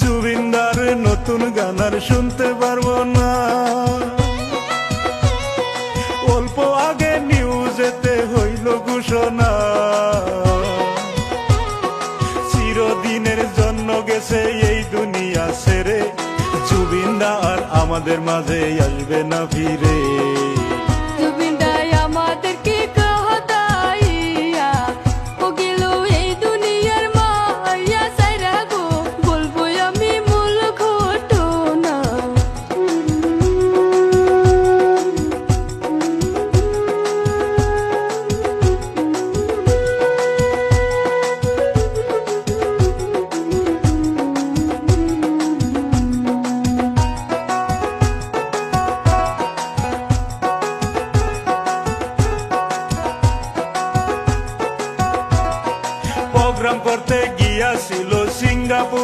জুবিনদার নতুন গান আর শুনতে পারব না। অল্প আগে নিউজেতে হইল ঘোষণা। চিরদিনের জন্য গেছে এই দুনিয়া ছেড়ে জুবিনদা আর আমাদের মাঝে আসবে না ফিরে। প্রোগ্রাম করতে গিয়াছিল সিঙ্গাপুর।